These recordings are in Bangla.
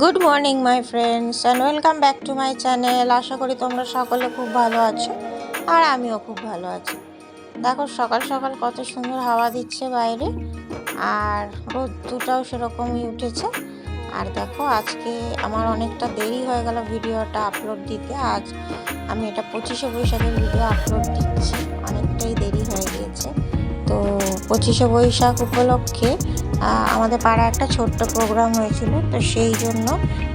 Good morning my friends and welcome back to my channel আশা করি তোমরা সকলে খুব ভালো আছো, আর আমিও খুব ভালো আছি। দেখো, সকাল সকাল কত সুন্দর হাওয়া দিচ্ছে বাইরে, আর রোদ্দুটাও সেরকমই উঠেছে। আর দেখো, আজকে আমার অনেকটা দেরি হয়ে গেল ভিডিওটা আপলোড দিতে। আজ আমি এটা পঁচিশে বৈশাখের ভিডিও আপলোড দিচ্ছি, অনেকটাই দেরি হয়ে গিয়েছে। তো পঁচিশে বৈশাখ উপলক্ষে আমাদের পাড়ায় একটা ছোট্ট প্রোগ্রাম হয়েছিল, তো সেই জন্য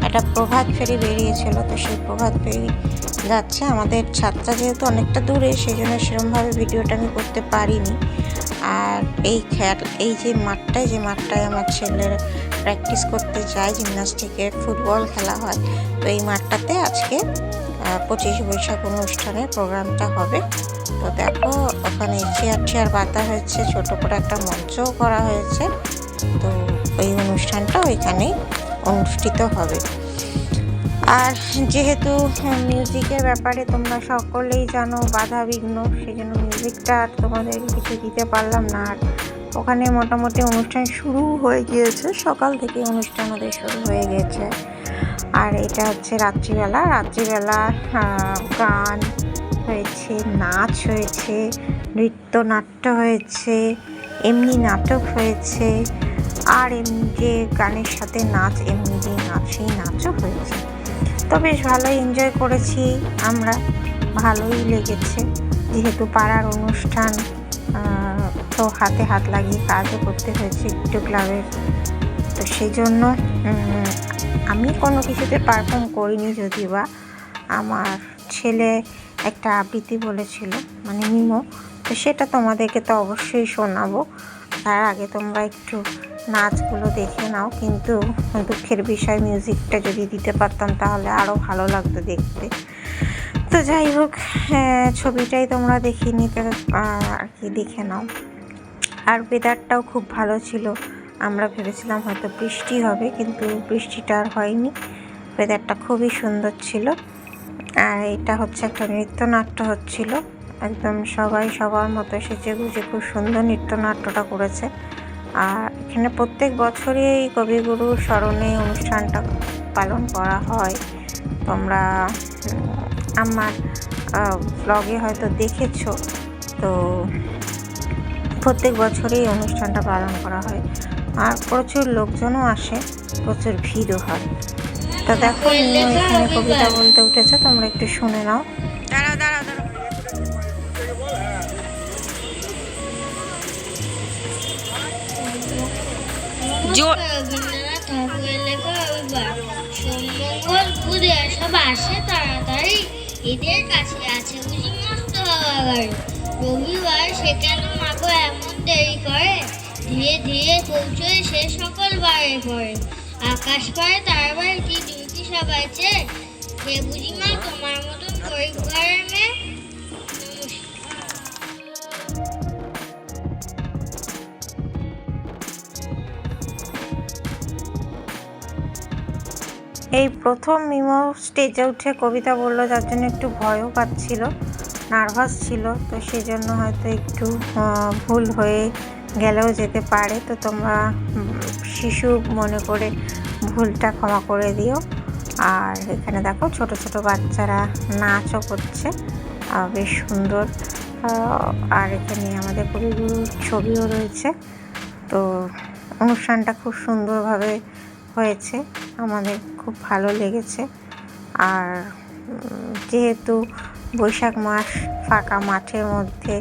একটা প্রভাত ফেরি বেরিয়েছিল, তো সেই প্রভাত ফেরি যাচ্ছে। আমাদের ছাত্রা যেহেতু অনেকটা দূরে, সেই জন্য সেরকমভাবে ভিডিওটা আমি করতে পারিনি। আর এই খেল এই যে মাঠটায় যে মাঠটায় আমার ছেলের প্র্যাকটিস করতে যায় জিমনাস্টিকের ফুটবল খেলা হয়, তো এই মাঠটাতে আজকে পঁচিশ বৈশাখ অনুষ্ঠানে প্রোগ্রামটা হবে। তো দেখো, ওখানে চেয়ার চেয়ার পাতা হয়েছে, ছোটো করে একটা মঞ্চও করা হয়েছে। তো ওই অনুষ্ঠানটা ওইখানেই অনুষ্ঠিত হবে। আর যেহেতু মিউজিকের ব্যাপারে তোমরা সকলেই জানো বাধা বিঘ্ন সেই জন্য মিউজিকটা আর তোমাদের কিছু দিতে পারলাম না। আর ওখানে মোটামুটি অনুষ্ঠান শুরু হয়ে গিয়েছে, সকাল থেকে অনুষ্ঠান ওদের শুরু হয়ে গেছে। আর এটা হচ্ছে রাত্রিবেলা। রাত্রিবেলা গান হয়েছে, নাচ হয়েছে, নৃত্যনাট্য হয়েছে, এমনি নাটক হয়েছে। আর এমনি যে গানের সাথে নাচ এমনি যে নাচ সেই নাচও হয়েছে। তো বেশ ভালোই এনজয় করেছি আমরা, ভালোই লেগেছে। যেহেতু পাড়ার অনুষ্ঠান তো হাতে হাত লাগিয়ে কাজও করতে হয়েছে একটু ক্লাবের। তো সেই জন্য আমি কোনো কিছুতে পারফর্ম করিনি যদিও বা। আমার ছেলে একটা আবৃত্তি বলেছিল মানে মিমো। তো সেটা তোমাদেরকে তো অবশ্যই শোনাবো। তার আগে তোমরা একটু নাচগুলো দেখে নাও, কিন্তু দুঃখের বিষয় মিউজিকটা যদি দিতে পারতাম তাহলে আরও ভালো লাগতো দেখতে। তো যাই হোক ছবিটাই তোমরা দেখিয়ে নিতে আর কি দেখে নাও। আর ওয়েদারটাও খুব ভালো ছিল। আমরা ভেবেছিলাম হয়তো বৃষ্টি হবে, কিন্তু বৃষ্টিটা আর হয়নি। ওয়েদারটা খুবই সুন্দর ছিল। আর এটা হচ্ছে একটা নৃত্যনাট্য হচ্ছিল। একদম সবাই সবার মতো সেজে গুজে খুব সুন্দর নৃত্যনাট্যটা করেছে। আর এখানে প্রত্যেক বছরই এই কবিগুরুর স্মরণে অনুষ্ঠানটা পালন করা হয়। তোমরা আমার ব্লগে হয়তো দেখেছ। তো প্রত্যেক বছরই এই অনুষ্ঠানটা পালন করা হয়। আর প্রচুর লোকজনও আসে, প্রচুর ভিড়ও হয়। তো দেখো, এখানে কবিতা বলতে উঠেছে, তোমরা একটু শুনে নাও। ঘুরে সব আসে তাড়াতাড়ি ঈদের কাছে আছে বুঝি মস্ত রবিবার সে কেন মাগো এমন দেরি করে? ধীরে ধীরে পৌঁছয় সে সকল বারে পড়ে আকাশ পারে তার দুই কি সবাই চেয়ে সে বুঝি মা তোমার মতন গরিব ঘরের মেয়ে এই প্রথম মিমো স্টেজে উঠে কবিতা বলল, যার জন্য একটু ভয়ও পাচ্ছিল নার্ভাস ছিল, তো সেই জন্য হয়তো একটু ভুল হয়ে গেলেও যেতে পারে। তো তোমরা, শিশু মনে করে ভুলটা ক্ষমা করে দিও। আর এখানে দেখো, ছোট ছোট বাচ্চারা নাচও করছে। বেশ সুন্দর। আর এখানে আমাদের কবিগুরুর ছবিও রয়েছে। তো অনুষ্ঠানটা খুব সুন্দরভাবে হয়েছে। আমাদের খুব ভালো লেগেছে। আর যেহেতু বৈশাখ মাস ফাঁকা মাঠের মধ্যে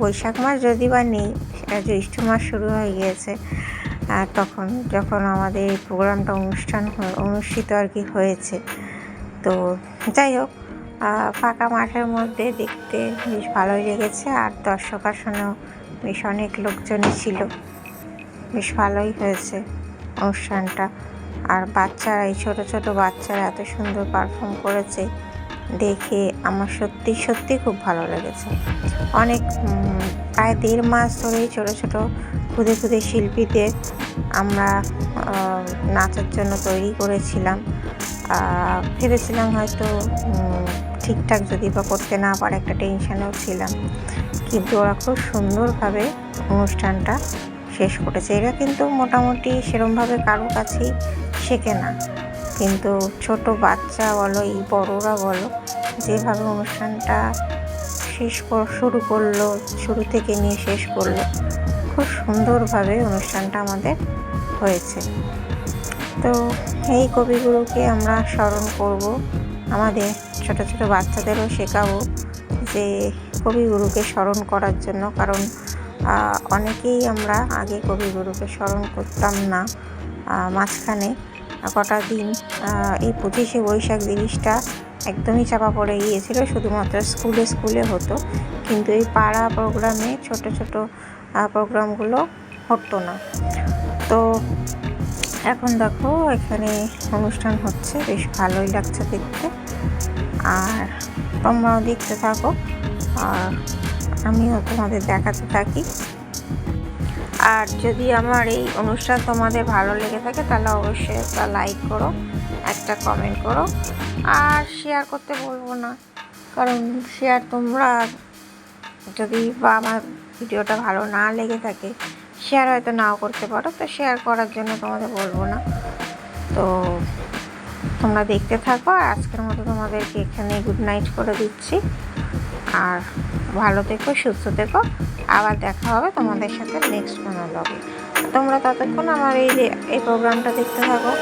বৈশাখ মাস যদি বা নেই জ্যৈষ্ঠ মাস শুরু হয়ে গিয়েছে তখন যখন আমাদের এই প্রোগ্রামটা অনুষ্ঠান অনুষ্ঠিত আর কি হয়েছে। তো যাই হোক ফাঁকা মাঠের মধ্যে দেখতে বেশ ভালোই লেগেছে, আর দর্শক আসনেও বেশ অনেক লোকজনই ছিল। বেশ ভালোই হয়েছে। অনুষ্ঠানটা। আর বাচ্চারা, এই ছোটো ছোটো বাচ্চারা এত সুন্দর পারফর্ম করেছে দেখে আমার সত্যি সত্যি খুব ভালো লেগেছে। অনেক প্রায় দেড় মাস ধরেই ছোটো ছোটো ক্ষুদে ক্ষুদে শিল্পীদের আমরা নাচের জন্য তৈরি করেছিলাম। ভেবেছিলাম হয়তো ঠিকঠাক যদি বা করতে না পারে একটা টেনশনেও ছিলাম। কিন্তু ওরা খুব সুন্দরভাবে অনুষ্ঠানটা শেষ করেছে এরা কিন্তু মোটামুটি সেরমভাবে কারও কাছেই শেখে না। কিন্তু ছোট বাচ্চা বলো, এই বড়রা বলো, যেভাবে অনুষ্ঠানটা শেষ শুরু করল, শুরু থেকে নিয়ে শেষ করল, খুব সুন্দরভাবে অনুষ্ঠানটা আমাদের হয়েছে। তো এই কবিগুরুকে আমরা স্মরণ করব। আমাদের ছোট ছোট বাচ্চাদেরও শেখাবো যে কবিগুরুকে স্মরণ করার জন্য, কারণ অনেকেই আমরা আগে কবিগুরুকে স্মরণ করতাম না। মাঝখানে কটা দিন এই পঁচিশে বৈশাখ জিনিসটা একদমই চাপা পড়ে গিয়েছিল, শুধুমাত্র স্কুলে স্কুলে হতো। কিন্তু এই পাড়া প্রোগ্রামে ছোট ছোট প্রোগ্রামগুলো হতো না। তো এখন দেখো, এখানে অনুষ্ঠান হচ্ছে, বেশ ভালোই লাগছে দেখতে। আর তোমরাও দেখতে থাকো। আর আমিও তোমাদের দেখাতে থাকি। আর যদি আমার এই অনুষ্ঠান তোমাদের ভালো লেগে থাকে, তাহলে অবশ্যই একটা লাইক করো, একটা কমেন্ট করো, আর শেয়ার করতে বলব না। কারণ শেয়ার তোমরা যদি বা আমার ভিডিওটা ভালো না লেগে থাকে শেয়ার হয়তো নাও করতে পারো, তো শেয়ার করার জন্য তোমাদের বলব না। তো তোমরা দেখতে থাকো, আর আজকের মতো তোমাদেরকে এখানে গুড নাইট করে দিচ্ছি। আর ভালো থেকো, সুস্থ থেকো। আবার দেখা হবে তোমাদের সাথে নেক্সট কোনো লগে তোমরা ততক্ষণ আমার এই যে, এই প্রোগ্রামটা দেখতে থাকো।